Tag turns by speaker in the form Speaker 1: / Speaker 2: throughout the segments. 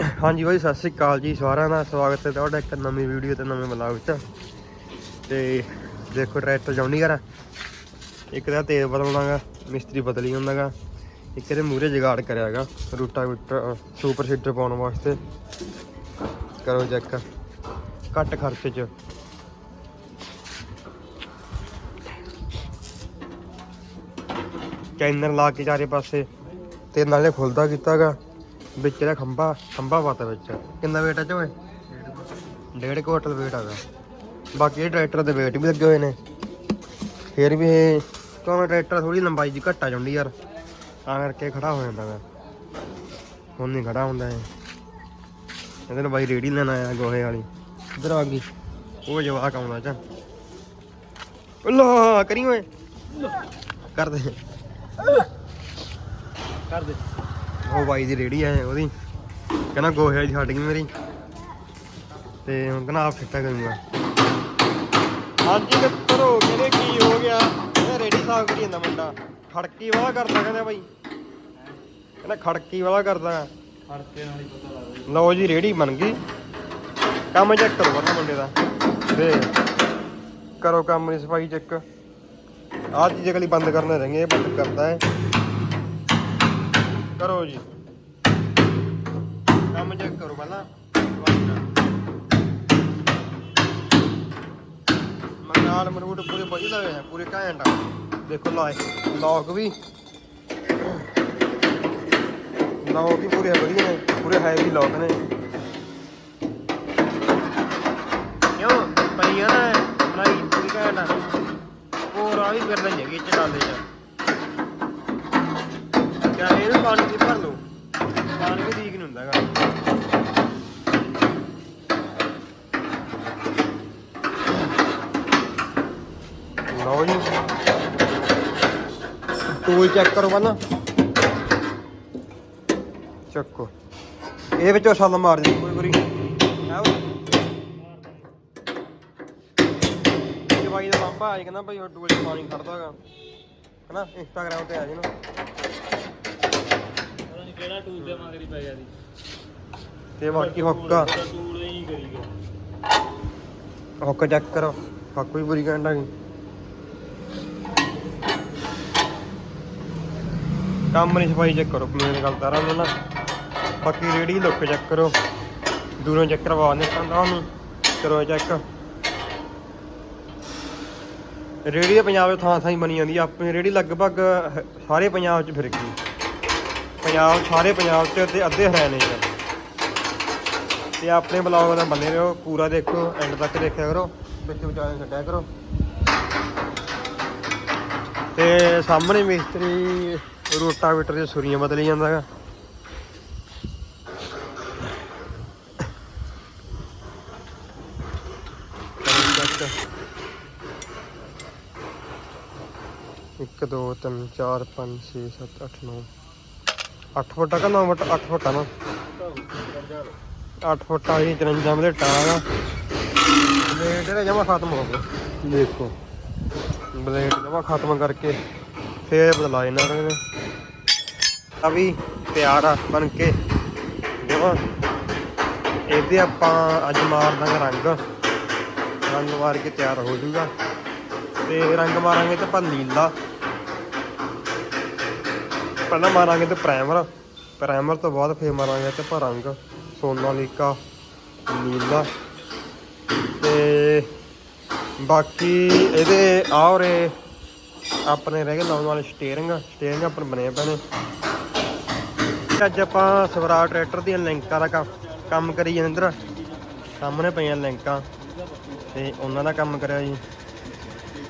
Speaker 1: ਹਾਂਜੀ ਬਾਈ, ਸਤਿ ਸ੍ਰੀ ਅਕਾਲ ਜੀ ਸਾਰਿਆਂ ਦਾ। ਸਵਾਗਤ ਹੈ ਤੁਹਾਡਾ ਇੱਕ ਨਵੀਂ ਵੀਡੀਓ ਤੇ ਨਵੇਂ ਵਲੌਗ 'ਚ ਤੇ ਦੇਖੋ, ਟਰੈਕਟਰ ਜੌਂਡੀਅਰ ਇੱਕ ਦਾ ਤੇਲ ਬਦਲਣਾਗਾ, ਮਿਸਤਰੀ ਬਦਲੀ ਹੁੰਦਾਗਾ ਇੱਕ ਇਹਦੇ ਮੂਰੇ ਜਗਾੜ ਕਰਿਆਗਾ ਰੂਟਾਵੀਟਰ ਸੁਪਰ ਸੀਟਰ ਪਾਉਣ ਵਾਸਤੇ। ਕਰੋ ਚੈੱਕ ਘੱਟ ਖਰਚੇ 'ਚ। ਕੈਨਰ ਲਾ ਕੇ ਚਾਰੇ ਪਾਸੇ। ਤੇ ਨਾਲੇ ਖੁੱਲਦਾ ਕੀਤਾਗਾ ਵਿੱਚ ਇਹਦਾ ਖੰਭਾ ਖੰਭਾ ਪਾਤਾ ਵਿੱਚ। ਕਿੰਨਾ weight ਆ ਚ ਓਏ? ਡੇਢ ਕੁਆਟਲ weight ਆਗਾ ਬਾਕੀ ਇਹ ਟਰੈਕਟਰ ਦੇ weight ਵੀ ਲੱਗੇ ਹੋਏ ਨੇ। ਫਿਰ ਵੀ ਇਹ ਕਿਉਂ ਟਰੈਕਟਰ ਥੋੜੀ ਲੰਬਾਈ ਜੀ ਘੱਟ ਜਾਂਦੀ ਯਾਰ। ਤਾਂ ਕਰਕੇ ਖੜਾ ਹੋ ਜਾਂਦਾ ਗਾ। ਹੁਣ ਨਹੀਂ ਖੜਾ ਹੁੰਦਾ ਇਹ। ਇਹਦੇ ਨਾਲ ਬਾਈ ਰੇੜੀ ਲੈਣ ਆਇਆ ਗੋਹੇ ਵਾਲੀ। ਇਧਰ ਆ ਗਈ। ਉਹ ਜਵਾਕ ਆਉਂਦਾ ਚਾ। ਅੱਲਾ ਕਰੀ ਓਏ। ਕਰ ਦੇ।
Speaker 2: ਕਰ ਦੇ।
Speaker 1: ਉਹ ਬਾਈ ਦੀ ਰੇੜੀ ਆ ਉਹਦੀ। ਕਹਿੰਦਾ ਗੋਹੇ ਵਾਲੀ ਛੱਡ ਗਈ ਮੇਰੀ। ਤੇ ਹੁਣ ਕਹਿੰਦਾ ਆਪ ਫਿੱਟਾ ਕਰੂੰਗਾ। ਹਾਂਜੀ ਮਿੱਤਰੋ ਕਹਿੰਦੇ ਕੀ ਹੋ ਗਿਆ? ਇਹ ਰੇੜੀ ਸਾਫ਼ ਕਰੀ ਜਾਂਦਾ ਮੁੰਡਾ। ਖੜਕੀ ਵਾਲਾ ਕਰਦਾ ਕਹਿੰਦਾ ਬਾਈ। ਕਹਿੰਦਾ ਖੜਕੀ ਵਾਲਾ ਕਰਦਾ।
Speaker 2: ਖੜਕੇ ਨਾਲ ਹੀ ਪਤਾ ਲੱਗਦਾ
Speaker 1: ਲਓ ਜੀ, ਰੇੜੀ ਬਣ ਗਈ। ਕੰਮ ਚੈੱਕ ਕਰੋ ਪਹਿਲਾਂ ਮੁੰਡੇ ਦਾ। ਦੇ ਕਰੋ ਕੰਮ ਦੀ ਸਫ਼ਾਈ ਚੈੱਕ ਆਹ ਚੀਜ਼ ਅਗਲੀ ਬੰਦ ਕਰਨੇ ਰਹਿੰਗੇ, ਇਹ ਬੰਦ ਕਰਦਾ ਹੈ। ਕਰੋ ਜੀ। ਕੰਮ ਚੈੱਕ ਕਰੋ ਪਹਿਲਾਂ। ਮਨਾਲ ਮਰੂਟ ਪੂਰੇ ਵਧੀਆ ਲਗੇ ਹੈ ਪੂਰੇ ਘੈਂਟ ਆ। ਦੇਖੋ ਲਾਏ ਲੌਕ ਵੀ। ਲੌਕ ਵੀ ਪੂਰੇ ਵਧੀਆ ਨੇ, ਪੂਰੇ ਹੈਵੀ ਲੌਕ ਨੇ। ਕਿਉਂ? ਪਈ ਆ ਨਾ, ਬਣਾਈ, ਪੂਰੀ ਘੈਂਟ ਆ। ਹੋਰ ਆ ਵੀ ਫਿਰਨਾ ਹੈਗੀ ਚਟਾਲੇ ਚ। ਕਿਆ ਇਹਨੂੰ ਪਾਣੀ ਦੀ ਭਰ ਲਓ ਪਾਣੀ ਵੀ ਠੀਕ ਨਹੀਂ ਹੁੰਦਾ ਹੈਗਾ ਲਓ ਜੀ। ਟੂਲ ਚੈੱਕ ਕਰੋ ਪਹਿਲਾਂ। ਚੱਕੋ। ਇਹਦੇ ਵਿੱਚੋਂ ਛੱਲ ਮਾਰ ਦੇ ਕੋਈ ਵਾਰੀ। ਹੈ ਉਹ? ਬਾਈ ਦਾ ਬੰਬਾ ਆਇਆ ਕਹਿੰਦਾ ਭਾਈ ਉਹ ਟੂਲ ਚ ਪਾਣੀ ਖੜਦਾ ਹੈਗਾ ਹਨਾ ਇੰਸਟਾਗ੍ਰਾਮ ਤੇ ਆ ਜੀ ਨੂੰ।
Speaker 2: ਕਿਹੜਾ ਟੂਲ ਦੇ ਮਗਰੀ ਪੈ ਜਾਂਦੀ
Speaker 1: ਤੇ ਬਾਕੀ ਹੁੱਕਾ
Speaker 2: ਟੂਲ ਹੀ ਕਰੀ ਗਿਆ।
Speaker 1: ਹੁੱਕ ਚੈੱਕ ਕਰੋ। ਹੁੱਕ ਵੀ ਪੂਰੀ ਘੰਟਾ ਗਈ। ਕੰਮ ਨਹੀਂ ਸਫ਼ਾਈ ਚੈੱਕ ਕਰੋ ਮੇਨ ਗੱਲ ਤਾਰਾਂ ਨੂੰ ਨਾ। ਬਾਕੀ ਰੇੜੀ ਲੁੱਕ ਚੈੱਕ ਕਰੋ। ਦੂਰੋਂ ਚੈੱਕ ਕਰਵਾ ਨਹੀਂ ਪੈਂਦਾ ਉਹਨੂੰ। ਕਰੋ ਚੈੱਕ ਰੇੜੀ ਤਾਂ ਪੰਜਾਬ 'ਚ ਥਾਂ ਥਾਂ ਹੀ ਬਣੀ ਜਾਂਦੀ ਆ। ਆਪਣੀ ਰੇੜੀ ਲਗਭਗ ਸਾਰੇ ਪੰਜਾਬ 'ਚ ਫਿਰ ਗਈ। ਪੰਜਾਬ, ਸਾਰੇ ਪੰਜਾਬ 'ਚ ਤੇ ਅੱਧੇ ਹਰਿਆਣੇ 'ਚ। ਤੇ ਆਪਣੇ ਬਲੌਗ ਦਾ ਬੰਨੇ ਰਹੋ, ਪੂਰਾ ਦੇਖੋ ਐਂਡ ਤੱਕ ਦੇਖਿਆ ਕਰੋ, ਵਿੱਚ ਵਿਚਾਲੇ ਛੱਡਿਆ ਕਰੋ। ਤੇ ਸਾਹਮਣੇ ਮਿਸਤਰੀ ਰੋਟਾਵੇਟਰ ਦੀਆਂ ਸੁਰੀਆਂ ਬਦਲੀ ਜਾਂਦਾ ਹੈਗਾ ਇੱਕ, ਦੋ, ਤਿੰਨ, ਚਾਰ, ਪੰਜ, ਛੇ, ਸੱਤ, ਅੱਠ, ਨੌ। ਅੱਠ ਫੁੱਟ ਕਾ ਨੌ ਫੁੱਟ? ਅੱਠ ਫੁੱਟ ਆ ਨਾ। 8 ਫੁੱਟ ਵਾਲੀ 53 ਮਲੇ ਟਾਂਗ ਆ। ਬਲੇਡ ਇਹਦਾ ਜਮਾ ਖਤਮ ਹੋ ਗਿਆ ਦੇਖੋ। ਬਲੇਡ ਜਮਾ ਖਤਮ ਕਰਕੇ ਫੇਰ ਬਦਲਾ ਇਹਨਾਂ ਨੇ। ਆ ਵੀ ਤਿਆਰ ਆ ਬਣ ਕੇ। ਜਮਾ ਇਹਦੇ ਆਪਾਂ ਅੱਜ ਮਾਰ ਦਾਂਗੇ ਰੰਗ। ਰੰਗ ਮਾਰ ਕੇ ਤਿਆਰ ਹੋ ਜਾਊਗਾ ਤੇ ਰੰਗ ਮਾਰਾਂਗੇ ਤੇ ਆਪਾਂ ਨੀਲਾ। ਪਹਿਲਾਂ ਮਾਰਾਂਗੇ ਤੇ ਪ੍ਰਾਈਮਰ ਪ੍ਰਾਈਮਰ ਤੋਂ ਬਾਅਦ ਫੇਰ ਮਾਰਾਂਗੇ ਤੇ ਆਪਾਂ ਰੰਗ। ਸੋਨਾਲੀਕਾ ਨੀਲਾ ਤੇ ਬਾਕੀ ਇਹਦੇ ਆਉਰੇ ਆਪਣੇ ਰਹਿ ਗਏ ਲਾਉਣ ਵਾਲੇ ਸਟੀਅਰਿੰਗ ਸਟੀਅਰਿੰਗ ਆਪਣੇ ਬਣੇ ਪਏ ਨੇ। ਅੱਜ ਆਪਾਂ ਸਵਰਾ ਟਰੈਕਟਰ ਦੀਆਂ ਲਿੰਕਾਂ ਦਾ ਕੰਮ- ਕੰਮ ਕਰੀ ਜਾਂਦੇ ਇੰਦਰ ਸਾਹਮਣੇ ਪਈਆਂ ਲਿੰਕਾਂ। ਤੇ ਉਹਨਾਂ ਦਾ ਕੰਮ ਕਰਿਆ ਜੀ।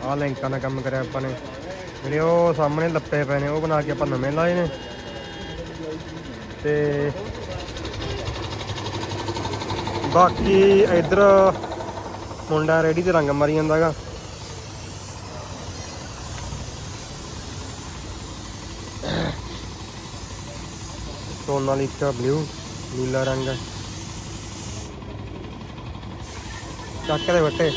Speaker 1: ਆਹ ਲਿੰਕਾਂ ਦਾ ਕੰਮ ਕਰਿਆ ਆਪਾਂ ਨੇ। ਜਿਹੜੇ ਉਹ ਸਾਹਮਣੇ ਲੱਪੇ ਪਏ ਨੇ, ਉਹ ਬਣਾ ਕੇ ਆਪਾਂ ਨਵੇਂ ਲਾਏ ਨੇ। ਤੇ ਬਾਕੀ ਇਧਰ ਮੁੰਡਾ ਰੈਡੀ ਤੇ ਰੰਗ ਮਾਰੀ ਜਾਂਦਾਗਾ ਸੋਨਾਲੀਕਾ ਬਲੂ ਨੀਲਾ ਰੰਗ। ਚੱਕ ਦੇ ਬੱਟੇ।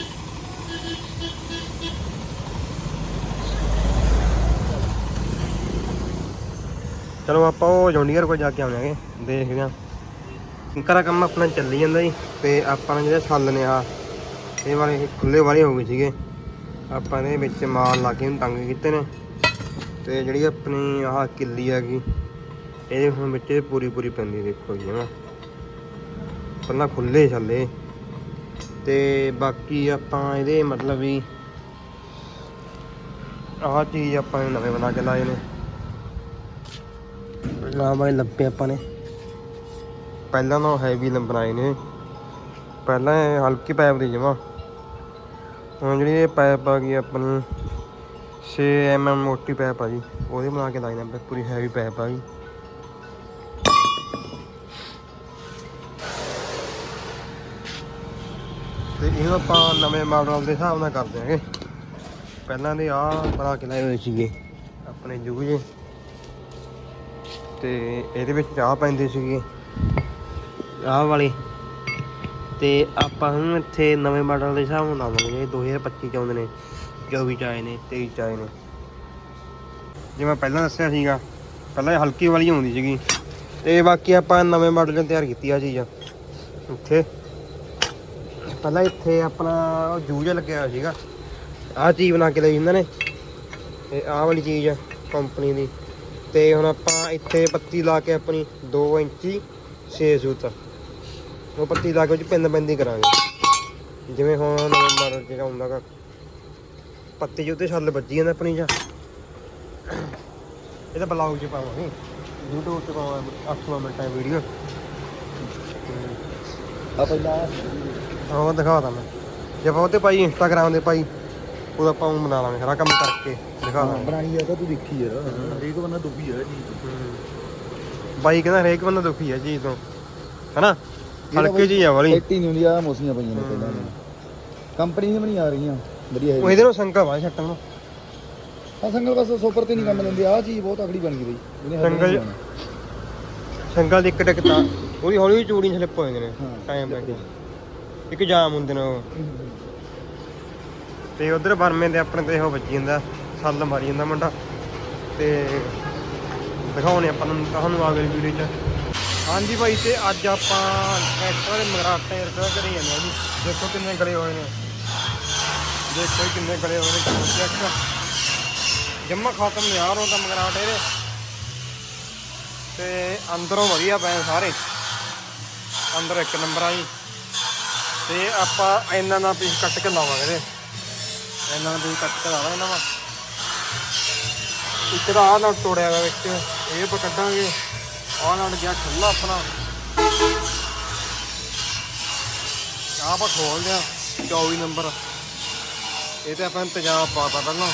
Speaker 1: ਚਲੋ ਆਪਾਂ ਉਹ ਜੌਂਡੀਅਰ ਕੋਲ ਜਾ ਕੇ ਆਉਣਾਂਗੇ ਦੇਖਦੇ ਹਾਂ। ਘਰਾ ਕੰਮ ਆਪਣਾ ਚੱਲੀ ਜਾਂਦਾ ਜੀ, ਤੇ ਆਪਾਂ ਨੇ ਜਿਹੜੇ ਛੱਲ ਨੇ ਆ ਇਹ ਵਾਲੇ ਖੁੱਲੇ ਵਾਲੇ ਹੋ ਗਏ ਸੀਗੇ। ਆਪਾਂ ਨੇ ਵਿੱਚ ਮਾਲ ਲਾ ਕੇ ਤੰਗ ਕੀਤੇ ਨੇ। ਤੇ ਜਿਹੜੀ ਆਪਣੀ ਆਹ ਕਿੱਲੀ ਹੈਗੀ, ਇਹਦੇ ਹੁਣ ਵਿੱਚ ਪੂਰੀ ਪੂਰੀ ਪੈਂਦੀ ਦੇਖੋ ਜੀ, ਹਨਾ। ਪਹਿਲਾਂ ਖੁੱਲੇ ਛੱਲੇ ਤੇ ਬਾਕੀ ਆਪਾਂ ਇਹਦੇ ਮਤਲਬ ਵੀ ਆਹ ਚੀਜ਼ ਆਪਾਂ ਨੇ ਨਵੇਂ ਬਣਾ ਕੇ ਲਾਏ ਨੇ। ਨਾ ਬਾਈ ਲੱਭੇ ਆਪਾਂ ਨੇ। ਪਹਿਲਾਂ ਨਾ ਹੈਵੀ ਬਣਾਏ ਨੇ। ਪਹਿਲਾਂ ਇਹ ਹਲਕੀ ਪਾਈਪ ਦੀ ਜਮਾ। ਹੁਣ ਜਿਹੜੀ ਇਹ ਪਾਈਪ ਆ ਗਈ ਆਪਣੀ 6 mm ਮੋਟੀ ਪਾਈਪ ਆ ਜੀ। ਉਹਦੇ ਬਣਾ ਕੇ ਲਾਈ ਨੇ ਪੂਰੀ ਹੈਵੀ ਪਾਈਪ ਆ ਗਈ। ਤੇ ਇਹਨੂੰ ਆਪਾਂ ਨਵੇਂ ਮਾਡਲ ਦੇ ਹਿਸਾਬ ਨਾਲ ਕਰਦੇ ਦਿਆਂਗੇ। ਪਹਿਲਾਂ ਦੇ ਆ ਬਣਾ ਕੇ ਲਾਏ ਹੋਏ ਸੀਗੇ, ਆਪਣੇ ਜੂਗ ਜੇ ਤੇ ਇਹਦੇ ਵਿੱਚ ਚਾਹ ਪੈਂਦੀ ਸੀਗੀ, ਆਹ ਵਾਲੀ। ਤੇ ਆਪਾਂ ਹੁਣ ਇੱਥੇ ਨਵੇਂ ਮਾਡਲ ਦੇ ਹਿਸਾਬ ਨਾਲ ਲਾਵਾਂਗੇ ਇਹ 2025 ਚ ਆਉਂਦੇ ਨੇ 24 ਚ ਆਏ ਨੇ 23 ਚ ਆਏ ਨੇ। ਜਿਵੇਂ ਪਹਿਲਾਂ ਦੱਸਿਆ ਸੀਗਾ, ਪਹਿਲਾਂ ਹਲਕੀ ਵਾਲੀ ਆਉਂਦੀ ਸੀਗੀ। ਤੇ ਬਾਕੀ ਆਪਾਂ ਨਵੇਂ ਮਾਡਲ 'ਚ ਤਿਆਰ ਕੀਤੀ ਆ ਚੀਜ਼। ਇੱਥੇ, ਪਹਿਲਾਂ ਇੱਥੇ ਆਪਣਾ ਉਹ ਜੂਜ ਲੱਗਿਆ ਹੋਇਆ ਸੀਗਾ। ਆਹ ਚੀਜ਼ ਬਣਾ ਕੇ ਲਈ ਇਹਨਾਂ ਨੇ। ਤੇ ਆਹ ਵਾਲੀ ਚੀਜ਼ ਆ, ਕੰਪਨੀ ਦੀ। ਤੇ ਹੁਣ ਆਪਾਂ ਇੱਥੇ ਪੱਤੀ ਲਾ ਕੇ ਆਪਣੀ 2 ਇੰਚੀ 6 ਸੂਤ। ਉਹ ਪੱਤੀ ਲਾ ਕੇ ਉਹ ਚ ਪਿੰਨ ਪੈਂਦੀ ਕਰਾਂਗੇ। ਜਿਵੇਂ ਹੁਣ ਨਵੇਂ ਮਾਡਲ ਜਿਹੜਾ ਹੁੰਦਾ ਗਾ ਪੱਤੀ ਜਿਹਦੇ ਛੱਲ ਵੱਜੀ ਜਾਂਦਾ ਆਪਣੀ ਜਾਂ। ਇਹ ਤਾਂ ਬਲੌਗ 'ਚ ਪਾਵਾਂਗੇ। YouTube 'ਤੇ ਪਾਵਾਂਗੇ 8 ਮਿੰਟਾਂ ਦੀ ਵੀਡੀਓ
Speaker 3: ਆ ਪਹਿਲਾਂ
Speaker 1: ਉਹ ਦਿਖਾਦਾ ਮੈਂ। ਜੇ ਆਪਾਂ ਉਹ ਤੇ ਪਾਈ ਇੰਸਟਾਗ੍ਰਾਮ ਦੇ ਪਾਈ। ਉਹਦਾ ਆਪਾਂ ਊਂ ਬਣਾ ਲਾਂਗੇ ਸਾਰਾ ਕੰਮ ਕਰਕੇ ਦਿਖਾ ਦਾਂਗੇ
Speaker 3: ਬਣਾਈ ਆ ਤਾਂ ਤੂੰ ਦੇਖੀ ਯਾਰ ਹਰੇਕ ਬੰਦਾ ਦੁਖੀ ਆ ਜੀ
Speaker 1: ਬਾਈ ਕਹਿੰਦਾ ਹਰੇਕ ਬੰਦਾ ਦੁਖੀ ਹੈ ਜੀ ਤੋਂ। ਹਨਾ? ਹਲਕੀ ਜੀ ਆ ਵਾਲੀ।
Speaker 3: ਸੈਟੀ ਨਹੀਂ ਹੁੰਦੀ ਆ ਮੋਸੀਆਂ ਪਈਆਂ ਨੇ ਪਹਿਲਾਂ ਕੰਪਨੀ ਨਹੀਂ ਆ ਰਹੀਆਂ ਵਧੀਆ
Speaker 1: ਉਹ
Speaker 3: ਹੈ
Speaker 1: ਇਹਦੇ ਨੂੰ ਸੰਕਾ ਵਾ ਛੱਟਾਂ ਨੂੰ।
Speaker 3: ਆ ਸੰਗਲ ਬਸ ਸੋਪਰ ਤੇ ਨਹੀਂ ਕੰਮ ਲੈਂਦੇ ਆ ਚੀਜ਼ ਬਹੁਤ ਤਗੜੀ ਬਣ ਗਈ ਬਈ।
Speaker 1: ਸੰਗਲ-। ਸੰਕਲ ਦੀ ਇੱਕ ਟਿਕ ਤਾਂ ਉਹਦੀ ਹੌਲੀ ਹੌਲੀ ਚੂੜੀਆਂ ਸਲਿੱਪ ਹੋ ਜਾਂਦੇ ਨੇ ਟਾਈਮ ਬੈ ਕੇ ਇੱਕ ਜਾਮ ਹੁੰਦੇ ਨੇ ਉਹ। ਤੇ ਉਧਰ ਬਰਮੇ ਦੇ ਆਪਣੇ ਤੇ ਉਹ ਵੱਜੀ ਜਾਂਦਾ, ਸੱਲ ਮਾਰੀ ਜਾਂਦਾ ਮੁੰਡਾ। ਤੇ ਦਿਖਾਉਣੇ ਆਪਾਂ ਨੂੰ ਤੁਹਾਨੂੰ ਅਗਲੀ ਵੀਡੀਓ 'ਚ। ਹਾਂਜੀ ਭਾਈ, ਤੇ ਅੱਜ ਆਪਾਂ ਟਰੈਕਟਰ ਦੇ ਮਗਰਾਟੇ ਰਿਪੇਅਰ ਕਰੀ ਜਾਂਦੇ ਆ ਜੀ। ਦੇਖੋ ਕਿੰਨੇ ਗਲੇ ਹੋਏ ਨੇ। ਦੇਖੋ ਜੀ ਕਿੰਨੇ ਗਲੇ ਹੋਏ ਨੇ। ਚੈੱਕ ਜੰਮਾ ਖਤਮ ਨਹੀਂ ਯਾਰ ਉਹ ਤਾਂ ਮਗਰਾਟ ਇਹਦੇ ਤੇ ਅੰਦਰੋਂ ਵਧੀਆ ਪਏ ਸਾਰੇ। ਅੰਦਰ ਇੱਕ ਨੰਬਰ ਆ ਜੀ ਤੇ ਆਪਾਂ ਇਹਨਾਂ ਦਾ ਪੀਸ ਕੱਟ ਕੇ ਲਾਵਾਂਗੇ ਇਹਦੇ। ਇਹਨਾਂ ਦਾ ਪੀਸ ਕੱਟ ਕੇ ਇਹਨਾਂ ਦਾ। ਇੱਕ ਦਾ ਆਹ ਨਾਲ ਤੋੜਿਆ ਵਾ ਵਿੱਚ, ਇਹ ਆਪਾਂ ਕੱਢਾਂਗੇ। ਆਹ ਨਾਲ ਗਿਆ ਖੁੱਲਾ ਆਪਣਾ। ਆਹ ਆਪਾਂ ਖੋਲਦੇ ਆ 24 ਨੰਬਰ। ਇਹ ਤੇ ਆਪਾਂ ਇੰਤਜ਼ਾਮ ਪਾਤਾ ਪਹਿਲਾਂ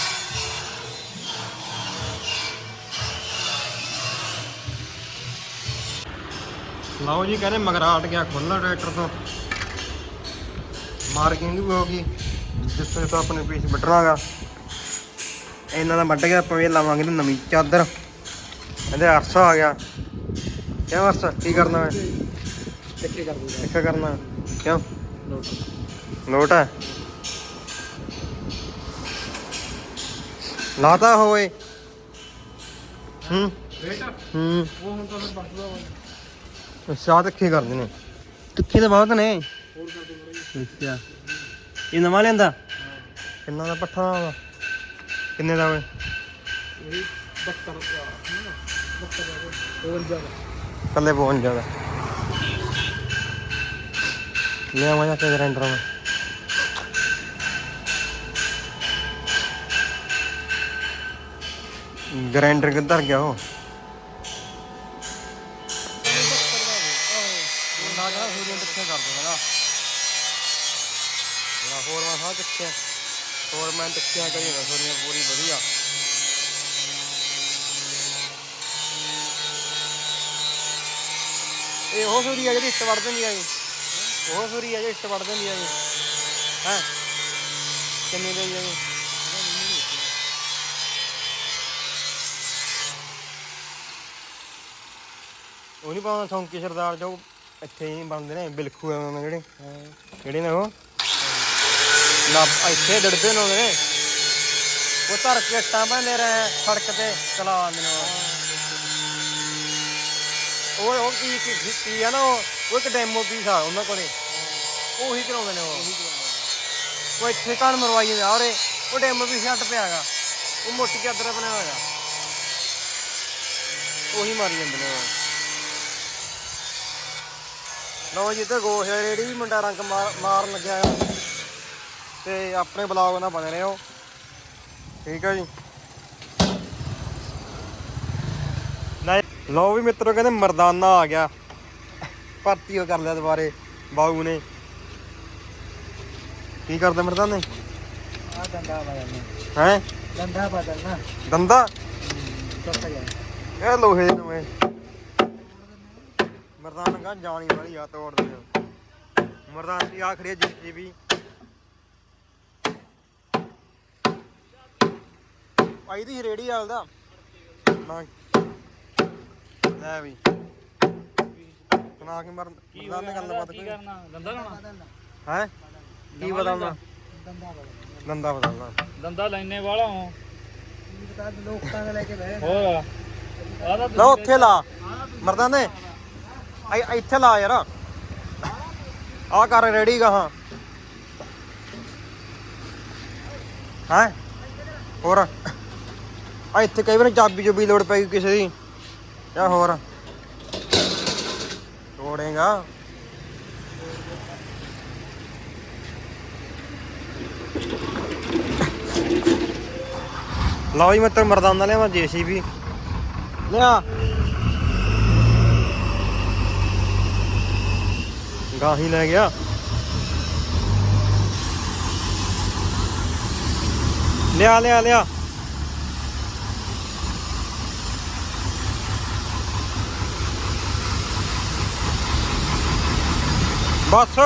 Speaker 1: ਲਓ ਜੀ, ਕਹਿੰਦੇ ਮਗਰਾਟ ਗਿਆ ਖੁੱਲਾ ਟਰੈਕਟਰ ਤੋਂ। ਮਾਰਕਿੰਗ ਵੀ ਹੋ ਗਈ? ਜਿੱਥੇ ਤੋਂ ਆਪਣੇ ਪੀਸ ਵੱਢਣਾਗਾ। ਇਹਨਾਂ ਦਾ ਵੱਢ ਗਿਆ ਆਪਾਂ ਇਹ ਲਾਵਾਂਗੇ ਇਹਨੂੰ ਨਵੀਂ ਚਾਦਰ। ਇਹਦੇ ਅਰਸਾ ਆ ਗਿਆ। ਕਿਆ ਅਰਸਾ? ਕੀ ਕਰਨਾ ਹੈ
Speaker 3: ਚੱਕੇ ਕਰ ਦੂੰਗਾ।
Speaker 1: ਇੱਕ ਕਰਨਾ। ਕਿਉਂ?
Speaker 3: ਨੋਟ।
Speaker 1: ਲੋਟ ਹੈ? ਲਾਤਾ ਹੋਏ ਹੂੰ? ਹੂੰ।
Speaker 3: ਉਹ ਹੁਣ ਤਾਂ ਫਿਰ ਬਸਦਾ
Speaker 1: ਅੱਛਾ ਤਿੱਖੇ ਕਰਦੇ ਨੇ। ਤਿੱਖੇ ਤਾਂ ਬਹੁਤ ਨੇ?
Speaker 3: ਹੋਰ ਕਰ ਦੂੰਗਾ
Speaker 1: ਅੱਛਾ। ਇਹ ਨਵਾਂ ਲਿਆਂਦਾ? ਕਿੰਨਾ ਦਾ ਪੱਠਾ? ਦਾ ਕਿੰਨੇ ਦਾ ਓਏ?
Speaker 3: ਇਹ 72 ਰੁਪਿਆ 52
Speaker 1: ਕੱਲੇ ਪਹੁੰਚ ਜਾਦਾ ਲੈ ਆਵਾਂ ਜਾ ਕੇ ਗ੍ਰਾਈਂਡਰ ਮੈਂ। ਗ੍ਰਾਈਂਡਰ ਕਿੱਧਰ ਗਿਆ ਉਹ ਨਾ ਕਰਾ ਸੂਰੀਆਂ ਟਿੱਕੇ ਕਰ ਦੋ ਨਾ ਨਾ ਟਿੱਕਿਆ ਹੋਰ ਮੈਂ ਟਿੱਕਿਆ ਕਰੀ ਨਾ ਸੂਰੀਆਂ ਪੂਰੀ ਵਧੀਆ। ਇਹ ਉਹ ਸੂਰੀ ਆ ਜਿਹੜੀ ਇੱਟ ਵੜ ਦਿੰਦੀ ਆ ਜੀ। ਉਹ ਸੂਰੀ ਆ ਜਿਹੜੀ ਇੱਟ ਵੜ ਦਿੰਦੀ ਆ ਜੀ। ਹੈ? ਕਿੰਨੀ ਲਈ ਆ ਜੀ? ਉਹ ਨਹੀਂ ਪਾਉਂਦਾ ਸੌਂਕੀ ਸਰਦਾਰ ਜੋ ਇੱਥੇ ਹੀ ਬਣਦੇ ਨੇ ਬਿਲਖੂ ਐਵੇਂ ਦੇ ਜਿਹੜੇ। ਕਿਹੜੇ ਨੇ ਉਹ? ਨਾ ਇੱਥੇ ਡੜਦੇ ਨੇ ਉਹਦੇ। ਉਹ ਧਰ ਕੇ ਇੱਟਾਂ ਬੰਦੇ ਰਹੇ ਸੜਕ ਤੇ ਚਲਾ ਆਉਂਦੇ ਨੇ ਉਹ। ਉਹ ਕੀ ਕੀ ਕੀ ਆ ਨਾ ਉਹ ਇੱਕ ਡੈਮੋ ਪੀਸ ਆ ਉਹਨਾਂ ਕੋਲੇ। ਉਹੀ ਕਰਾਉਂਦੇ ਨੇ ਉਹ। ਉਹ ਇੱਥੇ ਕਣ ਮਰਵਾਈ ਜਾਂਦੇ ਆ ਔਰੇ ਉਹ ਡੈਮੋ ਪੀਸ ਹੱਟ ਪਿਆ ਹੈਗਾ। ਉਹ ਮੋਟੀ ਚਾਦਰ ਬਣਿਆ ਹੋਇਆ। ਉਹੀ ਮਾਰੀ ਜਾਂਦੇ ਨੇ ਉਹ। ਲਓ ਜੀ ਤੇ ਗੋਸ਼ ਰੇੜੀ ਵੀ ਮੁੰਡਾ ਰੰਗ ਮਾਰ- ਮਾਰਨ ਲੱਗਿਆ ਆ। ਤੇ ਆਪਣੇ ਬਲੌਗ ਨਾਲ ਬਣੇ ਰਹੋ। ਠੀਕ ਆ ਜੀ। ਲੈ ਲਓ ਵੀ ਮਿੱਤਰੋ ਕਹਿੰਦੇ ਮਰਦਾਨਾ ਆ ਗਿਆ। ਭਰਤੀ ਹੋ ਕਰ ਲਿਆ ਦੁਬਾਰੇ ਬਾਊ ਨੇ। ਕੀ ਕਰਦੇ ਮਰਦਾਨੇ?
Speaker 3: ਆ ਡੰਡਾ ਬਦਲਣਾ
Speaker 1: ਹੈ?
Speaker 3: ਡੰਡਾ ਬਦਲਣਾ
Speaker 1: ਦੰਦਾ ਇਹ ਲੋਹੇ ਮਰਦਾਨ ਕਾ ਜਾਣੀ ਵਾਲੀ ਆ ਤੋੜ ਆ ਮਰਦਾਨ ਦੀ ਆ ਖੜੀ ਜੀ ਵੀ ਆਈ ਦੀ ਰੇੜੀ ਦਾ। ਨਾ ਲੈ ਵੀ। ਸੁਣਾ ਕੇ ਮਰ ਮਰਦਾਨ ਨੇ ਗੱਲਬਾਤ
Speaker 2: ਕੀ
Speaker 1: ਕੋਈ?
Speaker 2: ਕਰਨਾ? ਦੰਦਾ ਲਾਉਣਾ
Speaker 1: ਹੈ? ਕੀ ਬਦਲਣਾ ਦੰਦਾ ਬਦਲਣਾ
Speaker 2: ਦੰਦਾ ਲੈਣੇ ਵਾਲਾ ਹਾਂ।
Speaker 3: ਲੋਕਾਂ ਦੇ ਲੈ ਕੇ ਬਹਿ
Speaker 2: ਹੋਰ। ਆ ਤਾਂ
Speaker 1: ਲਓ ਉੱਥੇ ਲਾ। ਮਰਦਾਂ ਨੇ ਆਈ ਇੱਥੇ ਲਾ ਯਾਰ। ਆ ਕਰ ਰੈਡੀ ਗਾਹਾਂ ਹੈ? ਹੋਰ। ਆ ਇੱਥੇ ਕਈ ਵਾਰ ਚਾਬੀ ਚੁਬੀ ਲੋੜ ਪੈ ਗਈ ਕਿਸੇ ਦੀ। ਜਾਂ ਹੋਰ। ਤੋੜੇਗਾ। ਲਓ ਜੀ ਮੈਂ ਤੇ ਮਰਦਾਨਾ ਲਿਆ ਮੈਂ ਜੀਸੀਬੀ। ਲਿਆ। ਗਾਹੀ ਲੈ ਗਿਆ। ਲਿਆ ਲਿਆ ਲਿਆ। ਬਸ